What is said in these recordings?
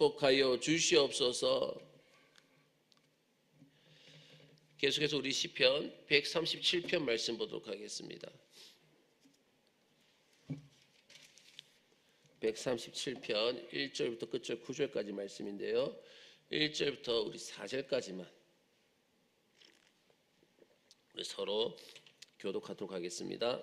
축복하여 주시옵소서. 계속해서 우리 시편 137편 말씀 보도록 하겠습니다. 137편 1절부터 끝절 9절까지 말씀인데요. 1절부터 우리 4절까지만 우리 서로 교독하도록 하겠습니다.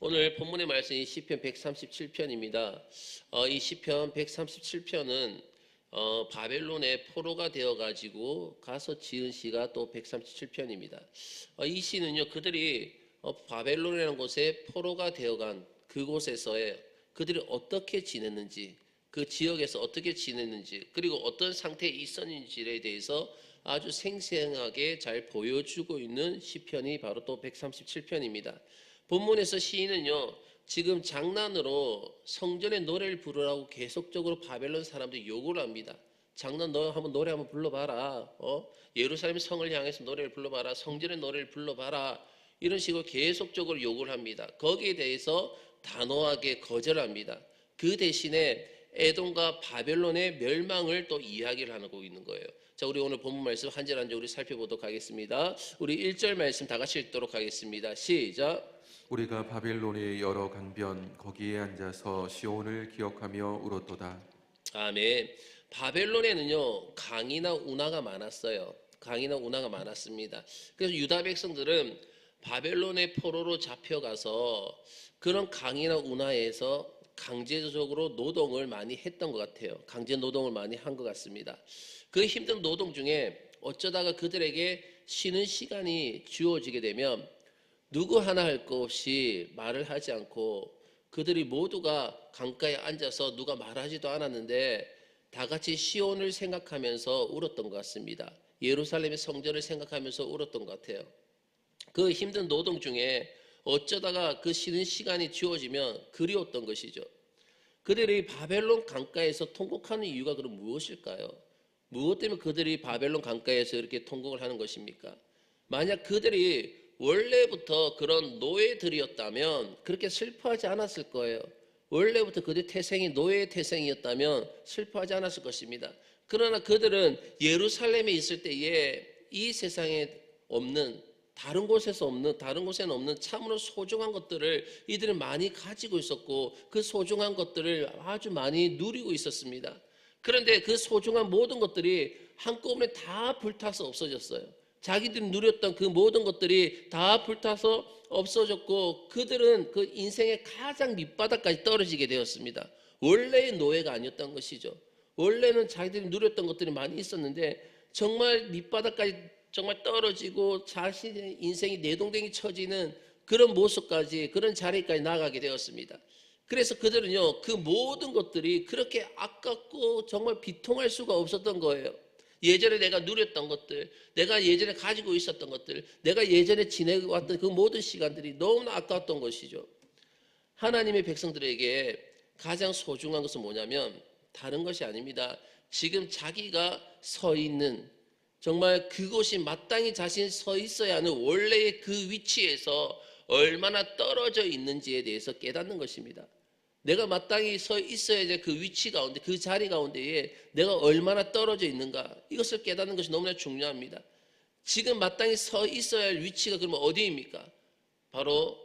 오늘 본문의 말씀이 시편 137편입니다. 어, 이 시편 137편은 어, 바벨론의 포로가 되어 가지고 가서 지은 시가 또 137편입니다. 어, 이 시는요 그들이 어, 바벨론이라는 곳에 포로가 되어간 그곳에서의 그들이 어떻게 지냈는지 그 지역에서 어떻게 지냈는지 그리고 어떤 상태에 있었는지에 대해서 아주 생생하게 잘 보여주고 있는 시편이 바로 또 137편입니다. 본문에서 시인은요 지금 장난으로 성전에 노래를 부르라고 계속적으로 바벨론 사람들이 요구를 합니다. 장난 너 한번 노래 한번 불러봐라. 어? 예루살렘 성을 향해서 노래를 불러봐라. 성전의 노래를 불러봐라. 이런 식으로 계속적으로 요구를 합니다. 거기에 대해서 단호하게 거절합니다. 그 대신에 에돔과 바벨론의 멸망을 또 이야기를 하고 있는 거예요. 자, 우리 오늘 본문 말씀 한절 한절 우리 살펴보도록 하겠습니다. 우리 1절 말씀 다 같이 읽도록 하겠습니다. 시작. 우리가 바벨론의 여러 강변 거기에 앉아서 시온을 기억하며 울었도다 아멘. 바벨론에는요 강이나 운하가 많았어요. 강이나 운하가 많았습니다. 그래서 유다 백성들은 바벨론의 포로로 잡혀가서 그런 강이나 운하에서 강제적으로 노동을 많이 했던 것 같아요. 강제 노동을 많이 한 것 같습니다. 그 힘든 노동 중에 어쩌다가 그들에게 쉬는 시간이 주어지게 되면 누구 하나 할 것 없이 말을 하지 않고 그들이 모두가 강가에 앉아서 누가 말하지도 않았는데 다 같이 시온을 생각하면서 울었던 것 같습니다. 예루살렘의 성전을 생각하면서 울었던 것 같아요. 그 힘든 노동 중에 어쩌다가 그 쉬는 시간이 주어지면 그리웠던 것이죠. 그들이 바벨론 강가에서 통곡하는 이유가 그럼 무엇일까요? 무엇 때문에 그들이 바벨론 강가에서 이렇게 통곡을 하는 것입니까? 만약 그들이 원래부터 그런 노예들이었다면 그렇게 슬퍼하지 않았을 거예요. 원래부터 그들 태생이 노예의 태생이었다면 슬퍼하지 않았을 것입니다. 그러나 그들은 예루살렘에 있을 때에 이 세상에 없는 다른 곳에서 없는 다른 곳에는 없는 참으로 소중한 것들을 이들은 많이 가지고 있었고 그 소중한 것들을 아주 많이 누리고 있었습니다. 그런데 그 소중한 모든 것들이 한꺼번에 다 불타서 없어졌어요. 자기들이 누렸던 그 모든 것들이 다 불타서 없어졌고 그들은 그 인생의 가장 밑바닥까지 떨어지게 되었습니다. 원래의 노예가 아니었던 것이죠. 원래는 자기들이 누렸던 것들이 많이 있었는데 정말 밑바닥까지 정말 떨어지고 자신의 인생이 내동댕이 쳐지는 그런 모습까지 그런 자리까지 나가게 되었습니다. 그래서 그들은요 그 모든 것들이 그렇게 아깝고 정말 비통할 수가 없었던 거예요. 예전에 내가 누렸던 것들, 내가 예전에 가지고 있었던 것들, 내가 예전에 지내왔던 그 모든 시간들이 너무나 아까웠던 것이죠. 하나님의 백성들에게 가장 소중한 것은 뭐냐면 다른 것이 아닙니다. 지금 자기가 서 있는 정말 그곳이 마땅히 자신이 서 있어야 하는 원래의 그 위치에서 얼마나 떨어져 있는지에 대해서 깨닫는 것입니다. 내가 마땅히 서 있어야 될그 위치 가운데, 그 자리 가운데에 내가 얼마나 떨어져 있는가. 이것을 깨닫는 것이 너무나 중요합니다. 지금 마땅히 서 있어야 할 위치가 그러면 어디입니까? 바로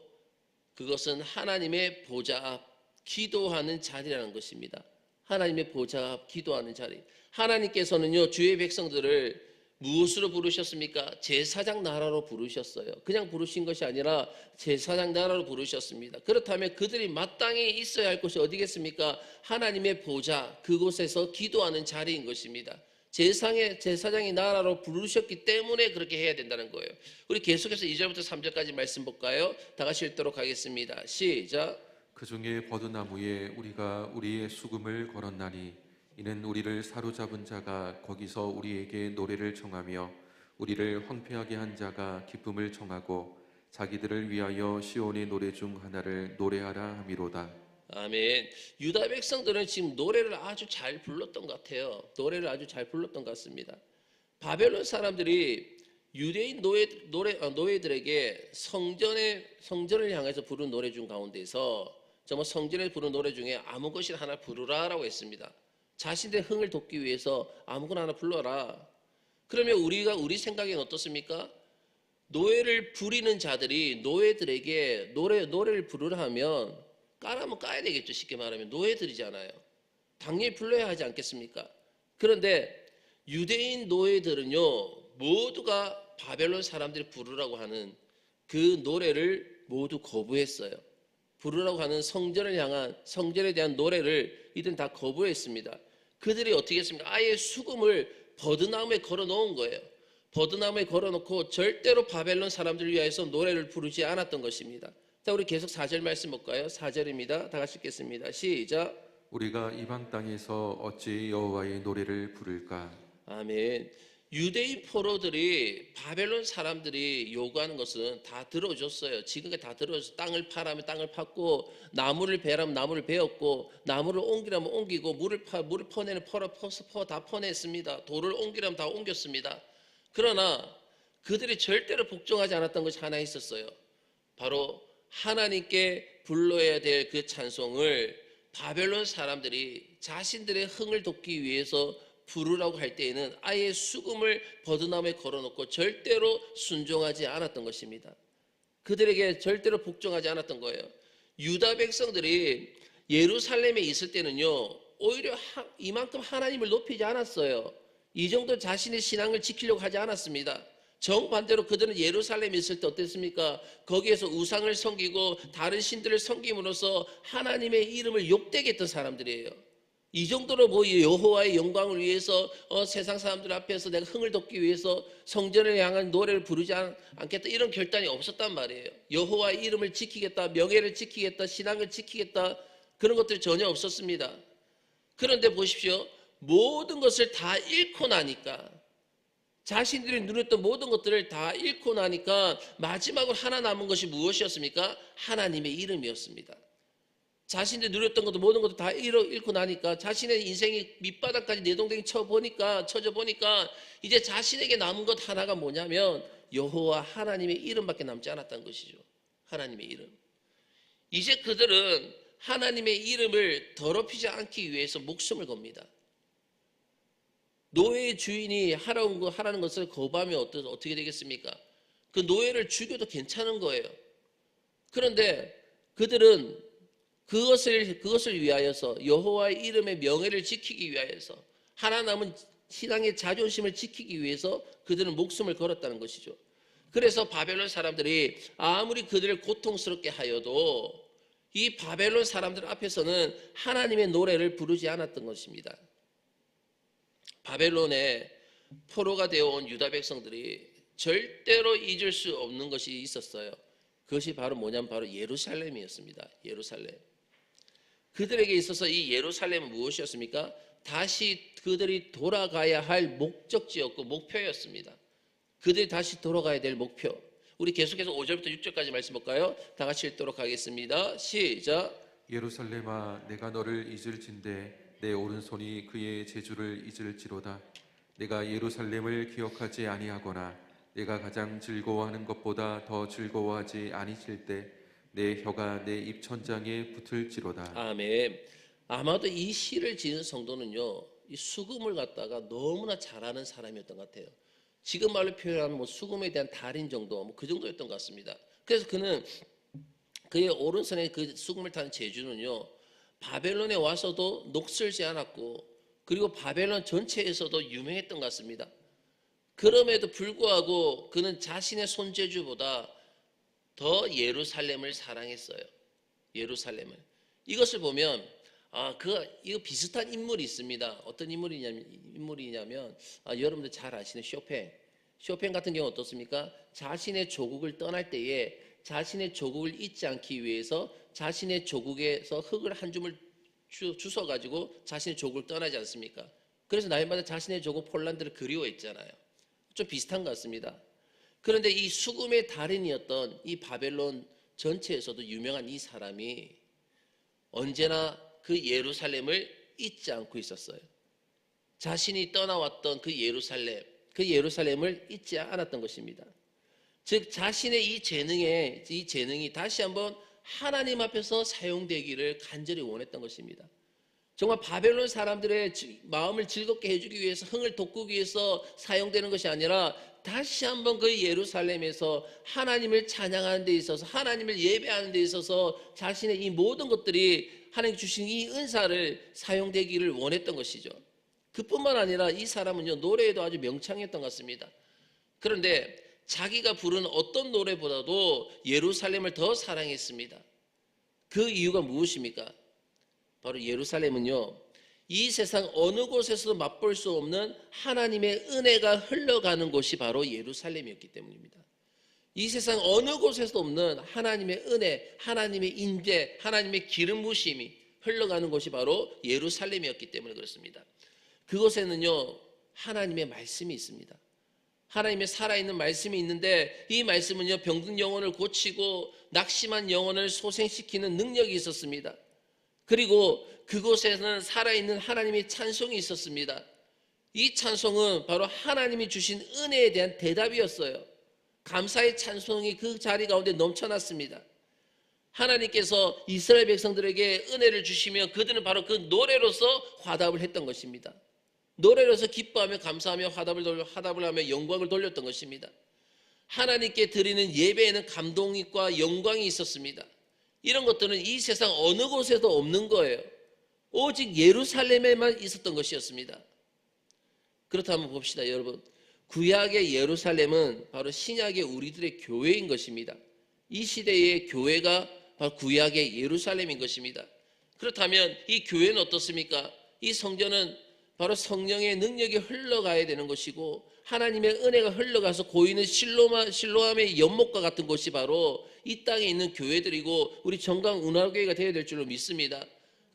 그것은 하나님의 보좌 앞 기도하는 자리라는 것입니다. 하나님의 보좌 앞 기도하는 자리. 하나님께서는요, 주의 백성들을 무엇으로 부르셨습니까? 제사장 나라로 부르셨어요. 그냥 부르신 것이 아니라 제사장 나라로 부르셨습니다. 그렇다면 그들이 마땅히 있어야 할 곳이 어디겠습니까? 하나님의 보좌, 그곳에서 기도하는 자리인 것입니다. 제상의 제사장이 나라로 부르셨기 때문에 그렇게 해야 된다는 거예요. 우리 계속해서 2절부터 3절까지 말씀 볼까요? 다 같이 읽도록 하겠습니다. 시작. 그 중에 버드나무에 우리가 우리의 수금을 걸었나니 이는 우리를 사로잡은 자가 거기서 우리에게 노래를 청하며 우리를 황폐하게 한 자가 기쁨을 청하고 자기들을 위하여 시온의 노래 중 하나를 노래하라 함이로다. 아멘. 유다 백성들은 지금 노래를 아주 잘 불렀던 것 같아요. 노래를 아주 잘 불렀던 것 같습니다. 바벨론 사람들이 유대인 노예 노래 어, 노예들에게 성전의 성전을 향해서 부른 노래 중 가운데서 정말 성전에 부른 노래 중에 아무 것이나 하나 부르라라고 했습니다. 자신들의 흥을 돋기 위해서 아무거나 하나 불러라. 그러면 우리가 우리 생각엔 어떻습니까? 노예를 부리는 자들이 노예들에게 노래 노래를 부르라 하면 까라면 까야 되겠죠. 쉽게 말하면 노예들이잖아요. 당연히 불러야 하지 않겠습니까? 그런데 유대인 노예들은요 모두가 바벨론 사람들이 부르라고 하는 그 노래를 모두 거부했어요. 부르라고 하는 성전을 향한 성전에 대한 노래를 이들은 다 거부했습니다. 그들이 어떻게 했습니까? 아예 수금을 버드나무에 걸어 놓은 거예요. 버드나무에 걸어 놓고 절대로 바벨론 사람들을 위해서 노래를 부르지 않았던 것입니다. 자, 우리 계속 4절 말씀 볼까요? 4절입니다. 다 같이 읽겠습니다. 시작. 우리가 이방 땅에서 어찌 여호와의 노래를 부를까? 아멘. 유대인 포로들이 바벨론 사람들이 요구하는 것은 다 들어줬어요. 지금까지 다 들어줘서 땅을 파라면 땅을 팠고 나무를 베라면 나무를 베었고 나무를 옮기라면 옮기고 물을 파 물을 퍼내는 퍼라 퍼서 퍼다 퍼냈습니다. 돌을 옮기라면 다 옮겼습니다. 그러나 그들이 절대로 복종하지 않았던 것이 하나 있었어요. 바로 하나님께 불러야 될 그 찬송을 바벨론 사람들이 자신들의 흥을 돋기 위해서 부르라고 할 때에는 아예 수금을 버드나무에 걸어놓고 절대로 순종하지 않았던 것입니다. 그들에게 절대로 복종하지 않았던 거예요. 유다 백성들이 예루살렘에 있을 때는요, 오히려 하- 이만큼 하나님을 높이지 않았어요. 이 정도 자신의 신앙을 지키려고 하지 않았습니다. 정반대로 그들은 예루살렘에 있을 때 어땠습니까? 거기에서 우상을 섬기고 다른 신들을 섬김으로써 하나님의 이름을 욕되게 했던 사람들이에요. 이 정도로 뭐 여호와의 영광을 위해서 어, 세상 사람들 앞에서 내가 흥을 돋기 위해서 성전을 향한 노래를 부르지 않, 않겠다 이런 결단이 없었단 말이에요. 여호와의 이름을 지키겠다, 명예를 지키겠다, 신앙을 지키겠다 그런 것들이 전혀 없었습니다. 그런데 보십시오. 모든 것을 다 잃고 나니까 자신들이 누렸던 모든 것들을 다 잃고 나니까 마지막으로 하나 남은 것이 무엇이었습니까? 하나님의 이름이었습니다. 자신들이 누렸던 것도 모든 것도 다 잃고 나니까 자신의 인생이 밑바닥까지 내동댕이 쳐보니까 쳐져 보니까 이제 자신에게 남은 것 하나가 뭐냐면 여호와 하나님의 이름밖에 남지 않았다는 것이죠. 하나님의 이름. 이제 그들은 하나님의 이름을 더럽히지 않기 위해서 목숨을 겁니다. 노예의 주인이 하라는 거 하라는 것을 거부하면 어떻게 되겠습니까? 그 노예를 죽여도 괜찮은 거예요. 그런데 그들은 그것을 그것을 위하여서 여호와의 이름의 명예를 지키기 위하여서 하나 남은 신앙의 자존심을 지키기 위해서 그들은 목숨을 걸었다는 것이죠. 그래서 바벨론 사람들이 아무리 그들을 고통스럽게 하여도 이 바벨론 사람들 앞에서는 하나님의 노래를 부르지 않았던 것입니다. 바벨론에 포로가 되어 온 유다 백성들이 절대로 잊을 수 없는 것이 있었어요. 그것이 바로 뭐냐면 바로 예루살렘이었습니다. 예루살렘. 그들에게 있어서 이 예루살렘은 무엇이었습니까? 다시 그들이 돌아가야 할 목적지였고 목표였습니다. 그들이 다시 돌아가야 될 목표. 우리 계속해서 5절부터 6절까지 말씀 볼까요? 다 같이 읽도록 하겠습니다. 시작. 예루살렘아 내가 너를 잊을진대 내 오른손이 그의 제주를 잊을지로다 내가 예루살렘을 기억하지 아니하거나 내가 가장 즐거워하는 것보다 더 즐거워하지 아니칠 때 내 혀가 내 입 천장에 붙을지로다 아멘. 아마도 이 시를 지은 성도는요, 이 수금을 갖다가 너무나 잘하는 사람이었던 것 같아요. 지금 말로 표현하면 뭐 수금에 대한 달인 정도, 뭐 그 정도였던 것 같습니다. 그래서 그는 그의 오른손에 그 수금을 타는 제주는요, 바벨론에 와서도 녹슬지 않았고, 그리고 바벨론 전체에서도 유명했던 것 같습니다. 그럼에도 불구하고 그는 자신의 손재주보다 더 예루살렘을 사랑했어요. 예루살렘을. 이것을 보면 아, 그 이거 비슷한 인물이 있습니다. 어떤 인물이냐면 인물이냐면 아, 여러분들 잘 아시는 쇼팽. 쇼팽 같은 경우 어떻습니까? 자신의 조국을 떠날 때에 자신의 조국을 잊지 않기 위해서 자신의 조국에서 흙을 한 줌을 주, 주워 가지고 자신의 족을 떠나지 않습니까? 그래서 날마다 자신의 족을 폴란드를 그리워했잖아요. 좀 비슷한 것 같습니다. 그런데 이 수금의 달인이었던 이 바벨론 전체에서도 유명한 이 사람이 언제나 그 예루살렘을 잊지 않고 있었어요. 자신이 떠나왔던 그 예루살렘, 그 예루살렘을 잊지 않았던 것입니다. 즉 자신의 이 재능에 이 재능이 다시 한번 하나님 앞에서 사용되기를 간절히 원했던 것입니다. 정말 바벨론 사람들의 지- 마음을 즐겁게 해주기 위해서 흥을 돋구기 위해서 사용되는 것이 아니라 다시 한번 그 예루살렘에서 하나님을 찬양하는 데 있어서 하나님을 예배하는 데 있어서 자신의 이 모든 것들이 하나님 주신 이 은사를 사용되기를 원했던 것이죠. 그뿐만 아니라 이 사람은요 노래에도 아주 명창했던 것 같습니다. 그런데 자기가 부른 어떤 노래보다도 예루살렘을 더 사랑했습니다. 그 이유가 무엇입니까? 바로 예루살렘은요, 이 세상 어느 곳에서도 맛볼 수 없는 하나님의 은혜가 흘러가는 곳이 바로 예루살렘이었기 때문입니다. 이 세상 어느 곳에서도 없는 하나님의 은혜, 하나님의 인재, 하나님의 기름 부심이 흘러가는 곳이 바로 예루살렘이었기 때문에 그렇습니다. 그곳에는요, 하나님의 말씀이 있습니다. 하나님의 살아있는 말씀이 있는데 이 말씀은요 병든 영혼을 고치고 낙심한 영혼을 소생시키는 능력이 있었습니다. 그리고 그곳에는 살아있는 하나님의 찬송이 있었습니다. 이 찬송은 바로 하나님이 주신 은혜에 대한 대답이었어요. 감사의 찬송이 그 자리 가운데 넘쳐났습니다. 하나님께서 이스라엘 백성들에게 은혜를 주시며 그들은 바로 그 노래로서 화답을 했던 것입니다. 노래로서 기뻐하며 감사하며 화답을 돌려 화답을 하며 영광을 돌렸던 것입니다. 하나님께 드리는 예배에는 감동과 영광이 있었습니다. 이런 것들은 이 세상 어느 곳에도 없는 거예요. 오직 예루살렘에만 있었던 것이었습니다. 그렇다면 봅시다, 여러분. 구약의 예루살렘은 바로 신약의 우리들의 교회인 것입니다. 이 시대의 교회가 바로 구약의 예루살렘인 것입니다. 그렇다면 이 교회는 어떻습니까? 이 성전은 바로 성령의 능력이 흘러가야 되는 것이고 하나님의 은혜가 흘러가서 고이는 실로마, 실로함의 연못과 같은 곳이 바로 이 땅에 있는 교회들이고 우리 정강 운하교회가 되어야 될 줄로 믿습니다.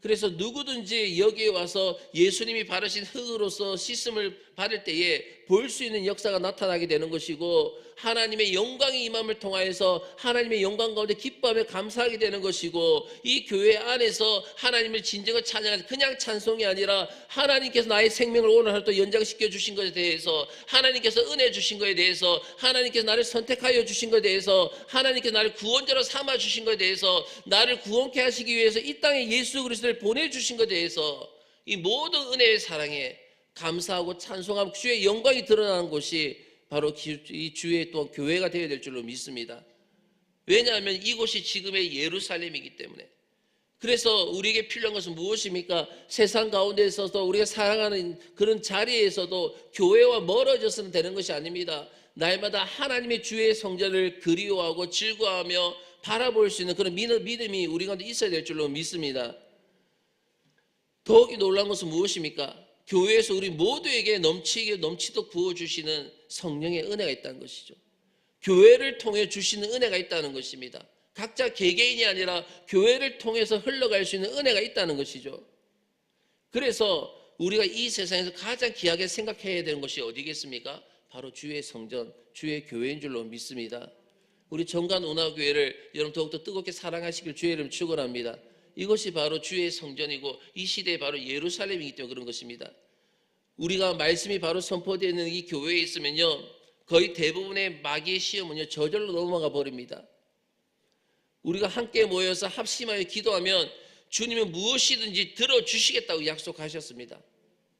그래서 누구든지 여기에 와서 예수님이 바르신 흙으로서 씻음을 받을 때에 볼 수 있는 역사가 나타나게 되는 것이고 하나님의 영광이 임함을 통하여서 하나님의 영광 가운데 기뻐하며 감사하게 되는 것이고 이 교회 안에서 하나님을 진정을 찬양하는 그냥 찬송이 아니라 하나님께서 나의 생명을 오늘 하루 또 연장시켜 주신 것에 대해서 하나님께서 은혜 주신 것에 대해서 하나님께서 나를 선택하여 주신 것에 대해서 하나님께서 나를 구원자로 삼아 주신 것에 대해서 나를 구원케 하시기 위해서 이 땅에 예수 그리스도를 보내 주신 것에 대해서 이 모든 은혜의 사랑에 감사하고 찬송하고 주의 영광이 드러나는 곳이 바로 기- 이 주의 또 교회가 되어야 될 줄로 믿습니다. 왜냐하면 이곳이 지금의 예루살렘이기 때문에. 그래서 우리에게 필요한 것은 무엇입니까? 세상 가운데 있어서 우리가 사랑하는 그런 자리에서도 교회와 멀어져서는 되는 것이 아닙니다. 날마다 하나님의 주의 성전을 그리워하고 즐거워하며 바라볼 수 있는 그런 믿음- 믿음이 우리 가운데 있어야 될 줄로 믿습니다. 더욱이 놀라운 것은 무엇입니까? 교회에서 우리 모두에게 넘치게 넘치도록 부어주시는 성령의 은혜가 있다는 것이죠. 교회를 통해 주시는 은혜가 있다는 것입니다. 각자 개개인이 아니라 교회를 통해서 흘러갈 수 있는 은혜가 있다는 것이죠. 그래서 우리가 이 세상에서 가장 귀하게 생각해야 되는 것이 어디겠습니까? 바로 주의 성전, 주의 교회인 줄로 믿습니다. 우리 정관 운하교회를 여러분 더욱더 뜨겁게 사랑하시길 주의 이름 축원합니다. 이것이 바로 주의 성전이고 이 시대에 바로 예루살렘이기 때문에 그런 것입니다. 우리가 말씀이 바로 선포되어 있는 이 교회에 있으면요. 거의 대부분의 마귀의 시험은요. 저절로 넘어가 버립니다. 우리가 함께 모여서 합심하여 기도하면 주님은 무엇이든지 들어주시겠다고 약속하셨습니다.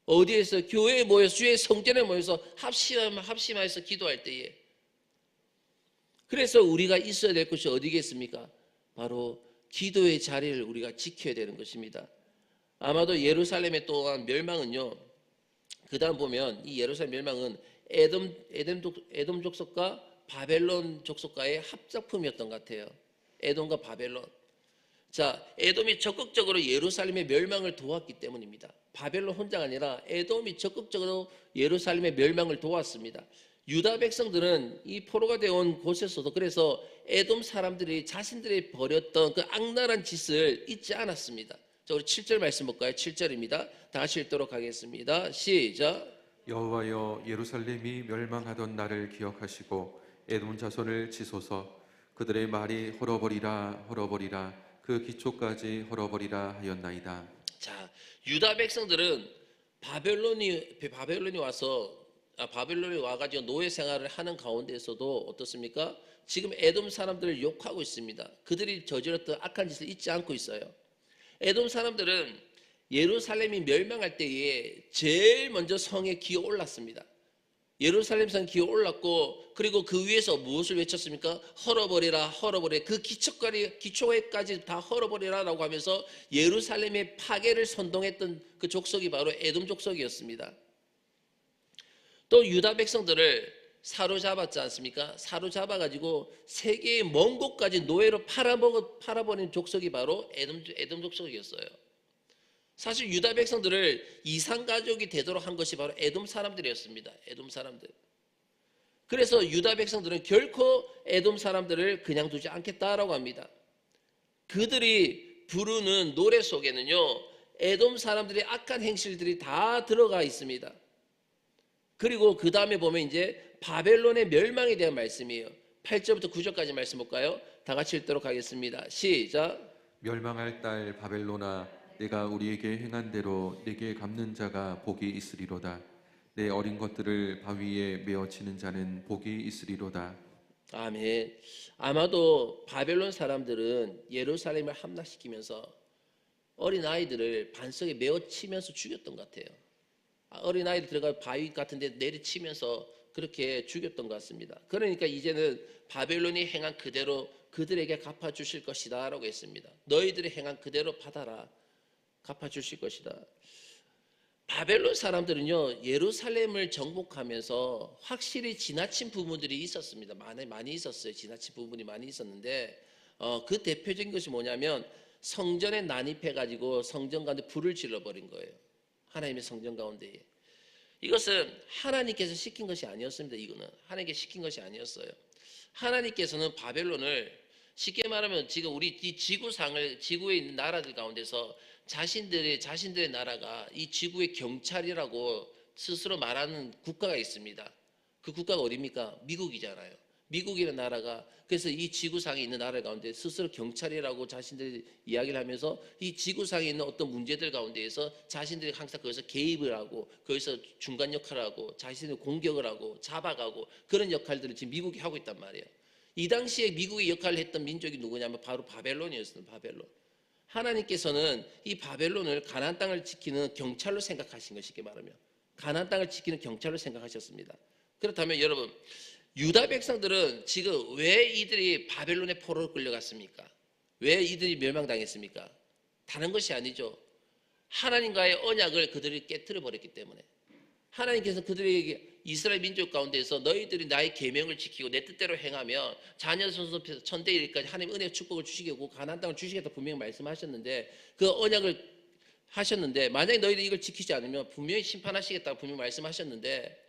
어디에서 교회에 모여서 주의 성전에 모여서 합심하여 합심하여서 기도할 때에 그래서 우리가 있어야 될 것이 어디겠습니까? 바로 기도의 자리를 우리가 지켜야 되는 것입니다. 아마도 예루살렘의 또한 멸망은요. 그 다음 보면 이 예루살렘 멸망은 에돔 에돔 족 에돔 족속과 바벨론 족속과의 합작품이었던 것 같아요. 에돔과 바벨론. 자, 에돔이 적극적으로 예루살렘의 멸망을 도왔기 때문입니다. 바벨론 혼자가 아니라 에돔이 적극적으로 예루살렘의 멸망을 도왔습니다. 유다 백성들은 이 포로가 되어온 곳에서도 그래서 에돔 사람들이 자신들이 벌였던 그 악랄한 짓을 잊지 않았습니다. 자, 우리 7절 말씀 볼까요? 7절입니다. 다 같이 읽도록 하겠습니다. 시작. 여호와여 예루살렘이 멸망하던 날을 기억하시고 에돔 자손을 치소서 그들의 말이 헐어버리라 헐어버리라 그 기초까지 헐어버리라 하였나이다. 자, 유다 백성들은 바벨론이 바벨론이 와서 아, 바벨론이 와가지고 노예 생활을 하는 가운데에서도 어떻습니까? 지금 에돔 사람들을 욕하고 있습니다. 그들이 저질렀던 악한 짓을 잊지 않고 있어요. 에돔 사람들은 예루살렘이 멸망할 때에 제일 먼저 성에 기어 올랐습니다. 예루살렘 성 기어 올랐고 그리고 그 위에서 무엇을 외쳤습니까? 헐어버리라 헐어버리라 그 기초까지 기초에까지 다 헐어버리라라고 하면서 예루살렘의 파괴를 선동했던 그 족속이 바로 에돔 족속이었습니다. 또 유다 백성들을 사로잡았지 않습니까? 사로잡아 가지고 세계의 먼 곳까지 노예로 팔아먹어 팔아버린 족속이 바로 에돔 에돔 족속이었어요. 사실 유다 백성들을 이상 가족이 되도록 한 것이 바로 에돔 사람들이었습니다. 에돔 사람들. 그래서 유다 백성들은 결코 에돔 사람들을 그냥 두지 않겠다라고 합니다. 그들이 부르는 노래 속에는요. 에돔 사람들의 악한 행실들이 다 들어가 있습니다. 그리고 그 다음에 보면 이제 바벨론의 멸망에 대한 말씀이에요. 8절부터 9절까지 말씀 볼까요? 다 같이 읽도록 하겠습니다. 시작. 멸망할 딸 바벨로나 내가 우리에게 행한 대로 내게 갚는 자가 복이 있으리로다. 내 어린 것들을 바위에 메어 치는 자는 복이 있으리로다. 아멘. 아마도 바벨론 사람들은 예루살렘을 함락시키면서 어린 아이들을 반석에 메어 치면서 죽였던 것 같아요. 어린 아이들 들어가 바위 같은 데 내리치면서 그렇게 죽였던 것 같습니다. 그러니까 이제는 바벨론이 행한 그대로 그들에게 갚아 주실 것이다 라고 했습니다. 너희들이 행한 그대로 받아라. 갚아 주실 것이다. 바벨론 사람들은요 예루살렘을 정복하면서 확실히 지나친 부분들이 있었습니다. 많이 많이 있었어요. 지나친 부분이 많이 있었는데 어, 그 대표적인 것이 뭐냐면 성전에 난입해 가지고 성전 가운데 불을 질러 버린 거예요. 하나님의 성전 가운데에 이것은 하나님께서 시킨 것이 아니었습니다. 이거는 하나님께 시킨 것이 아니었어요. 하나님께서는 바벨론을 쉽게 말하면 지금 우리 이 지구상을 지구에 있는 나라들 가운데서 자신들의 자신들의 나라가 이 지구의 경찰이라고 스스로 말하는 국가가 있습니다. 그 국가가 어디입니까? 미국이잖아요. 미국이라는 나라가 그래서 이 지구상에 있는 나라 가운데 스스로 경찰이라고 자신들이 이야기를 하면서 이 지구상에 있는 어떤 문제들 가운데에서 자신들이 항상 거기서 개입을 하고 거기서 중간 역할을 하고 자신을 공격을 하고 잡아가고 그런 역할들을 지금 미국이 하고 있단 말이에요. 이 당시에 미국의 역할을 했던 민족이 누구냐면 바로 바벨론이었습니다. 바벨론. 하나님께서는 이 바벨론을 가나안 땅을 지키는 경찰로 생각하신 것이 게 말하면 가나안 땅을 지키는 경찰로 생각하셨습니다. 그렇다면 여러분 유다 백성들은 지금 왜 이들이 바벨론의 포로로 끌려갔습니까? 왜 이들이 멸망당했습니까? 다른 것이 아니죠. 하나님과의 언약을 그들이 깨뜨려 버렸기 때문에 하나님께서 그들에게 이스라엘 민족 가운데서 너희들이 나의 계명을 지키고 내 뜻대로 행하면 자녀 선수 천대 일까지 하나님 은혜 축복을 주시겠고 가나안 땅을 주시겠다 분명히 말씀하셨는데 그 언약을 하셨는데 만약에 너희들이 이걸 지키지 않으면 분명히 심판하시겠다고 분명히 말씀하셨는데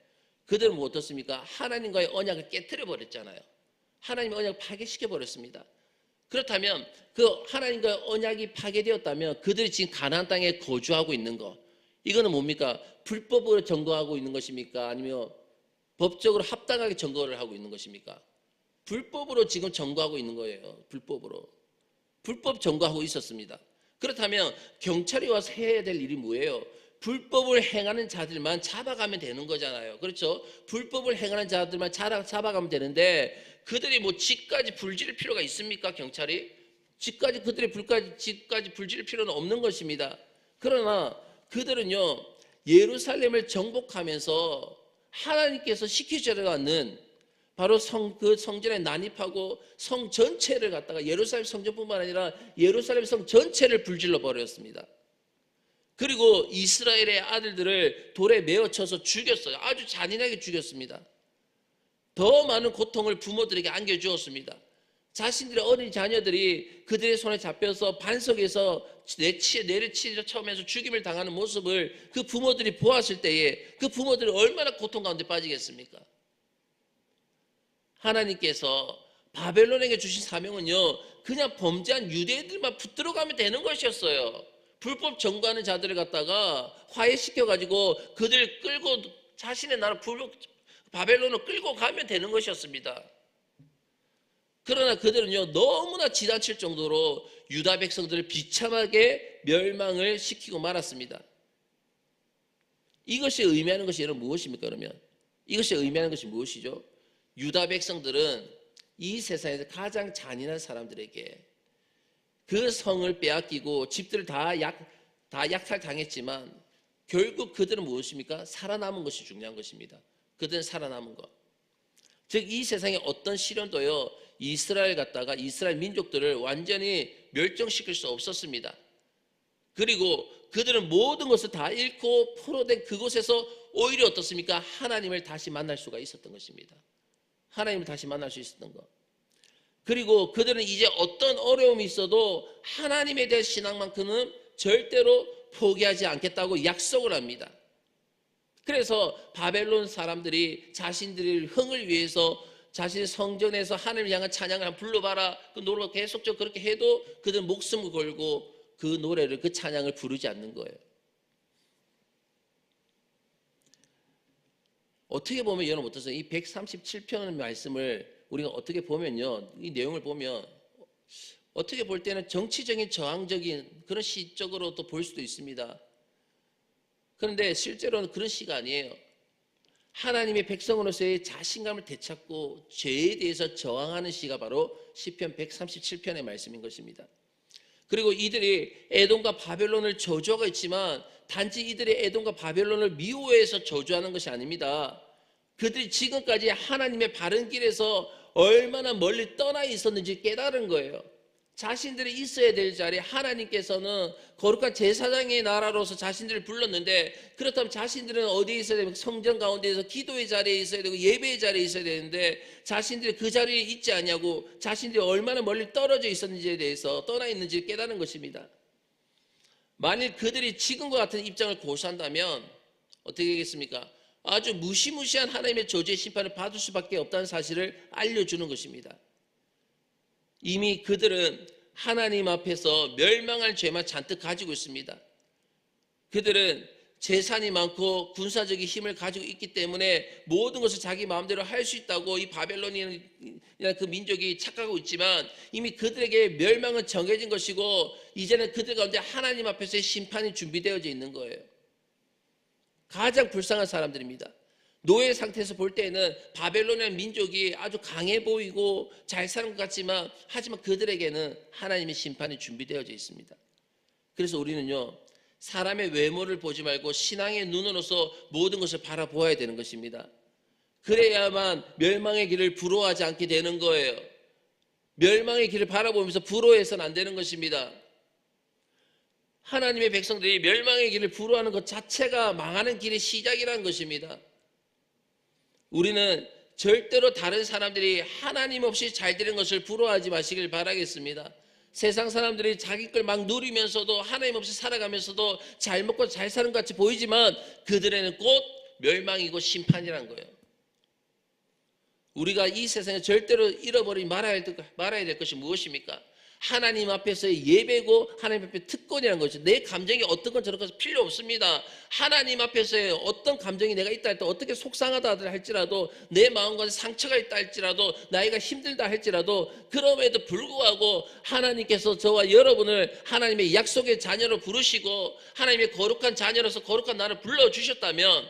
그들은 뭐 어떻습니까? 하나님과의 언약을 깨뜨려 버렸잖아요. 하나님의 언약을 파괴시켜 버렸습니다. 그렇다면 그 하나님과의 언약이 파괴되었다면 그들이 지금 가나안 땅에 거주하고 있는 거 이거는 뭡니까? 불법으로 점거하고 있는 것입니까? 아니면 법적으로 합당하게 점거를 하고 있는 것입니까? 불법으로 지금 점거하고 있는 거예요. 불법으로. 불법 점거하고 있었습니다. 그렇다면 경찰이 와서 해야 될 일이 뭐예요? 불법을 행하는 자들만 잡아가면 되는 거잖아요. 그렇죠? 불법을 행하는 자들만 잡아- 잡아가면 되는데 그들이 뭐 집까지 불지를 필요가 있습니까? 경찰이? 집까지 그들의 불까지 집까지 불지를 필요는 없는 것입니다. 그러나 그들은요 예루살렘을 정복하면서 하나님께서 시키시려 하는 바로 성 그 성전에 난입하고 성 전체를 갖다가 예루살렘 성전뿐만 아니라 예루살렘 성 전체를 불질러 버렸습니다. 그리고 이스라엘의 아들들을 돌에 메어 쳐서 죽였어요. 아주 잔인하게 죽였습니다. 더 많은 고통을 부모들에게 안겨주었습니다. 자신들의 어린 자녀들이 그들의 손에 잡혀서 반석에서 내치, 내리치려 처음에서 죽임을 당하는 모습을 그 부모들이 보았을 때에 그 부모들이 얼마나 고통 가운데 빠지겠습니까? 하나님께서 바벨론에게 주신 사명은요, 그냥 범죄한 유대인들만 붙들어 가면 되는 것이었어요. 불법 정거하는 자들을 갖다가 화해시켜 가지고 그들 끌고 자신의 나라 불법 바벨론을 끌고 가면 되는 것이었습니다. 그러나 그들은요 너무나 지나칠 정도로 유다 백성들을 비참하게 멸망을 시키고 말았습니다. 이것이 의미하는 것이 여러분 무엇입니까 그러면? 이것이 의미하는 것이 무엇이죠? 유다 백성들은 이 세상에서 가장 잔인한 사람들에게 그 성을 빼앗기고 집들을 다 약, 다 약탈당했지만 결국 그들은 무엇입니까? 살아남은 것이 중요한 것입니다. 그들은 살아남은 것. 즉 이 세상에 어떤 시련도요 이스라엘 갖다가 이스라엘 민족들을 완전히 멸종시킬 수 없었습니다. 그리고 그들은 모든 것을 다 잃고 포로된 그곳에서 오히려 어떻습니까? 하나님을 다시 만날 수가 있었던 것입니다. 하나님을 다시 만날 수 있었던 것. 그리고 그들은 이제 어떤 어려움이 있어도 하나님에 대한 신앙만큼은 절대로 포기하지 않겠다고 약속을 합니다. 그래서 바벨론 사람들이 자신들의 흥을 위해서 자신의 성전에서 하나님을 향한 찬양을 불러봐라. 그 노래가 계속적으로 그렇게 해도 그들 목숨을 걸고 그 노래를 그 찬양을 부르지 않는 거예요. 어떻게 보면 여러분 어떠세요? 이 137편 말씀을 우리가 어떻게 보면요. 이 내용을 보면 어떻게 볼 때는 정치적인 저항적인 그런 시적으로 또 볼 수도 있습니다. 그런데 실제로는 그런 시가 아니에요. 하나님의 백성으로서의 자신감을 되찾고 죄에 대해서 저항하는 시가 바로 시편 137편의 말씀인 것입니다. 그리고 이들이 에돔과 바벨론을 저주하고 있지만 단지 이들이 에돔과 바벨론을 미워해서 저주하는 것이 아닙니다. 그들이 지금까지 하나님의 바른 길에서 얼마나 멀리 떠나 있었는지 깨달은 거예요. 자신들이 있어야 될 자리에 하나님께서는 거룩한 제사장의 나라로서 자신들을 불렀는데 그렇다면 자신들은 어디에 있어야 되면 성전 가운데에서 기도의 자리에 있어야 되고 예배의 자리에 있어야 되는데 자신들이 그 자리에 있지 않냐고 자신들이 얼마나 멀리 떨어져 있었는지에 대해서 떠나 있는지 깨달은 것입니다. 만일 그들이 지금과 같은 입장을 고수한다면 어떻게 되겠습니까? 아주 무시무시한 하나님의 저주의 심판을 받을 수밖에 없다는 사실을 알려주는 것입니다. 이미 그들은 하나님 앞에서 멸망할 죄만 잔뜩 가지고 있습니다. 그들은 재산이 많고 군사적인 힘을 가지고 있기 때문에 모든 것을 자기 마음대로 할 수 있다고 이 바벨론이라는 그 민족이 착각하고 있지만 이미 그들에게 멸망은 정해진 것이고 이제는 그들 가운데 하나님 앞에서의 심판이 준비되어져 있는 거예요. 가장 불쌍한 사람들입니다. 노예 상태에서 볼 때는 바벨론의 민족이 아주 강해 보이고 잘 사는 것 같지만 하지만 그들에게는 하나님의 심판이 준비되어져 있습니다. 그래서 우리는요 사람의 외모를 보지 말고 신앙의 눈으로서 모든 것을 바라보아야 되는 것입니다. 그래야만 멸망의 길을 부러워하지 않게 되는 거예요. 멸망의 길을 바라보면서 부러워해서는 안 되는 것입니다. 하나님의 백성들이 멸망의 길을 부러워하는 것 자체가 망하는 길의 시작이라는 것입니다. 우리는 절대로 다른 사람들이 하나님 없이 잘 되는 것을 부러워하지 마시길 바라겠습니다. 세상 사람들이 자기 걸 막 누리면서도 하나님 없이 살아가면서도 잘 먹고 잘 사는 것 같이 보이지만 그들에는 곧 멸망이고 심판이란 거예요. 우리가 이 세상에 절대로 될, 말아야 될 것이 무엇입니까? 하나님 앞에서의 예배고 하나님 앞에 특권이라는 거죠. 내 감정이 어떤 건 저런 것은 필요 없습니다. 하나님 앞에서의 어떤 감정이 내가 있다 할 때 어떻게 속상하다 할지라도 내 마음과 상처가 있다 할지라도 나이가 힘들다 할지라도 그럼에도 불구하고 하나님께서 저와 여러분을 하나님의 약속의 자녀로 부르시고 하나님의 거룩한 자녀로서 거룩한 나를 불러주셨다면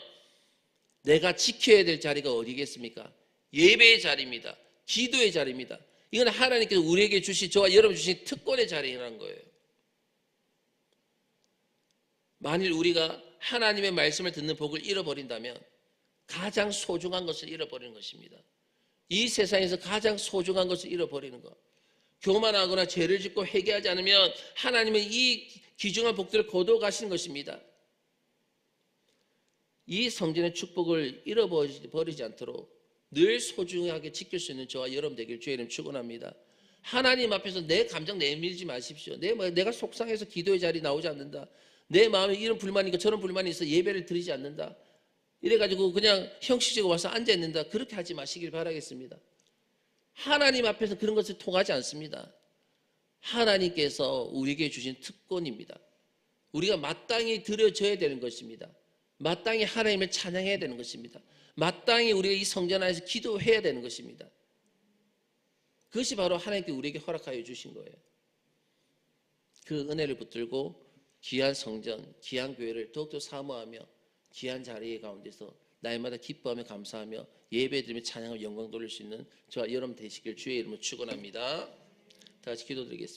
내가 지켜야 될 자리가 어디겠습니까? 예배의 자리입니다. 기도의 자리입니다. 이건 하나님께서 우리에게 주신 저와 여러분 주신 특권의 자리라는 거예요. 만일 우리가 하나님의 말씀을 듣는 복을 잃어버린다면 가장 소중한 것을 잃어버리는 것입니다. 이 세상에서 가장 소중한 것을 잃어버리는 것. 교만하거나 죄를 짓고 회개하지 않으면 하나님은 이 귀중한 복들을 거둬 가시는 것입니다. 이 성전의 축복을 잃어버리지 않도록 늘 소중하게 지킬 수 있는 저와 여러분 되길 주의 이름 축원합니다. 하나님 앞에서 내 감정 내밀지 마십시오. 내, 내가 속상해서 기도의 자리 나오지 않는다. 내 마음에 이런 불만이 있고 저런 불만이 있어 예배를 드리지 않는다. 이래가지고 그냥 형식적으로 와서 앉아 있는다. 그렇게 하지 마시길 바라겠습니다. 하나님 앞에서 그런 것을 통하지 않습니다. 하나님께서 우리에게 주신 특권입니다. 우리가 마땅히 드려져야 되는 것입니다. 마땅히 하나님을 찬양해야 되는 것입니다. 마땅히 우리가 이 성전 안에서 기도해야 되는 것입니다. 그것이 바로 하나님께 우리에게 허락하여 주신 거예요. 그 은혜를 붙들고 귀한 성전, 귀한 교회를 더욱더 사모하며 귀한 자리 가운데서 날마다 기뻐하며 감사하며 예배드리며 찬양하며 영광 돌릴 수 있는 저와 여러분 되시길 주의 이름으로 축원합니다. 다 같이 기도드리겠습니다.